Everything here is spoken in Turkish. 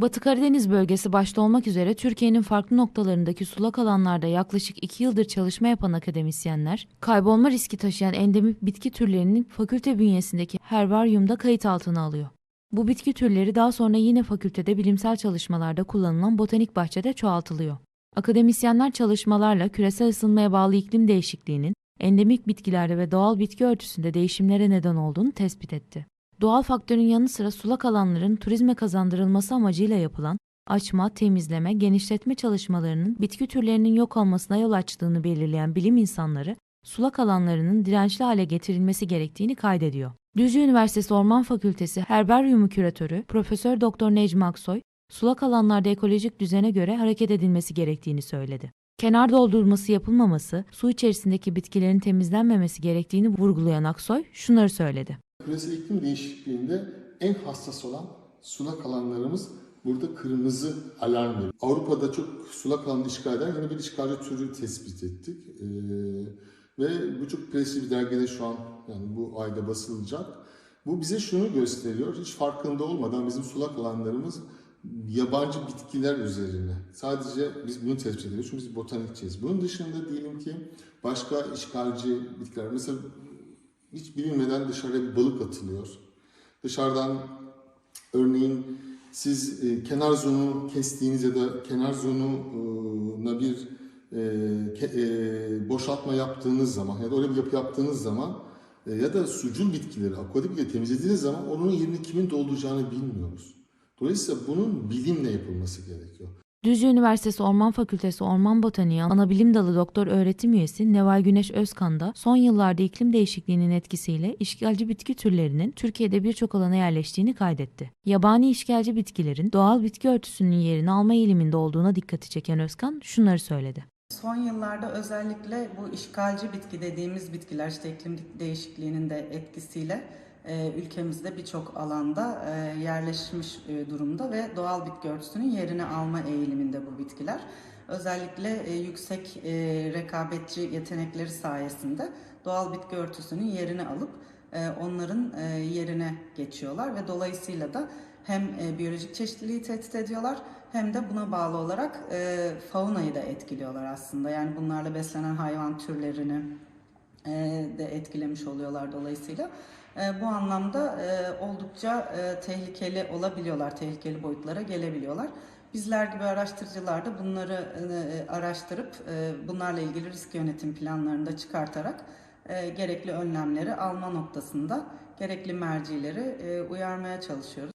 Batı Karadeniz bölgesi başta olmak üzere Türkiye'nin farklı noktalarındaki sulak alanlarda yaklaşık 2 yıldır çalışma yapan akademisyenler, kaybolma riski taşıyan endemik bitki türlerinin fakülte bünyesindeki herbaryumda kayıt altına alıyor. Bu bitki türleri daha sonra yine fakültede bilimsel çalışmalarda kullanılan botanik bahçede çoğaltılıyor. Akademisyenler çalışmalarla küresel ısınmaya bağlı iklim değişikliğinin endemik bitkilerde ve doğal bitki örtüsünde değişimlere neden olduğunu tespit etti. Doğal faktörün yanı sıra sulak alanların turizme kazandırılması amacıyla yapılan açma, temizleme, genişletme çalışmalarının bitki türlerinin yok olmasına yol açtığını belirleyen bilim insanları, sulak alanlarının dirençli hale getirilmesi gerektiğini kaydediyor. Düzce Üniversitesi Orman Fakültesi Herbaryumu Küratörü Profesör Doktor Necmi Aksoy, sulak alanlarda ekolojik düzene göre hareket edilmesi gerektiğini söyledi. Kenar doldurması yapılmaması, su içerisindeki bitkilerin temizlenmemesi gerektiğini vurgulayan Aksoy şunları söyledi. Küresel iklim değişikliğinde en hassas olan sulak alanlarımız burada kırmızı alarm veriyor. Avrupa'da çok sulak alanı işgal eden yeni bir işgalci türü tespit ettik. Ee, ve bu çok prestijli bir dergide şu an yani bu ayda basılacak. Bu bize şunu gösteriyor. Hiç farkında olmadan bizim sulak alanlarımız yabancı bitkiler üzerine. Sadece biz bunu tespit ediyoruz çünkü biz botanikçiyiz. Bunun dışında diyelim ki başka işgalci bitkiler. Mesela hiç bilinmeden dışarıya bir balık atılıyor. Dışarıdan örneğin siz e, kenar zonu kestiğiniz ya da kenar zonuna bir e, ke- e, boşaltma yaptığınız zaman ya da öyle bir yapı yaptığınız zaman e, ya da sucul bitkileri, akvatik bitkileri temizlediğiniz zaman onun yerini kimin dolduracağını bilmiyoruz. Dolayısıyla bunun bilimle yapılması gerekiyor. Düzce Üniversitesi Orman Fakültesi Orman Botaniği Anabilim Dalı Doktor Öğretim Üyesi Neval Güneş Özkan da son yıllarda iklim değişikliğinin etkisiyle işgalci bitki türlerinin Türkiye'de birçok alana yerleştiğini kaydetti. Yabani işgalci bitkilerin doğal bitki örtüsünün yerini alma eğiliminde olduğuna dikkati çeken Özkan şunları söyledi. Son yıllarda özellikle bu işgalci bitki dediğimiz bitkiler işte iklim değişikliğinin de etkisiyle ülkemizde birçok alanda e, yerleşmiş e, durumda ve doğal bitki örtüsünün yerini alma eğiliminde bu bitkiler. Özellikle e, yüksek e, rekabetçi yetenekleri sayesinde doğal bitki örtüsünün yerini alıp e, onların e, yerine geçiyorlar ve dolayısıyla da hem e, biyolojik çeşitliliği tehdit ediyorlar hem de buna bağlı olarak e, faunayı da etkiliyorlar aslında. Yani bunlarla beslenen hayvan türlerini e, de etkilemiş oluyorlar dolayısıyla. E, bu anlamda e, oldukça e, tehlikeli olabiliyorlar, tehlikeli boyutlara gelebiliyorlar. Bizler gibi araştırıcılar da bunları e, araştırıp bunlarla ilgili risk yönetim planlarını da çıkartarak gerekli önlemleri alma noktasında gerekli mercileri uyarmaya çalışıyoruz.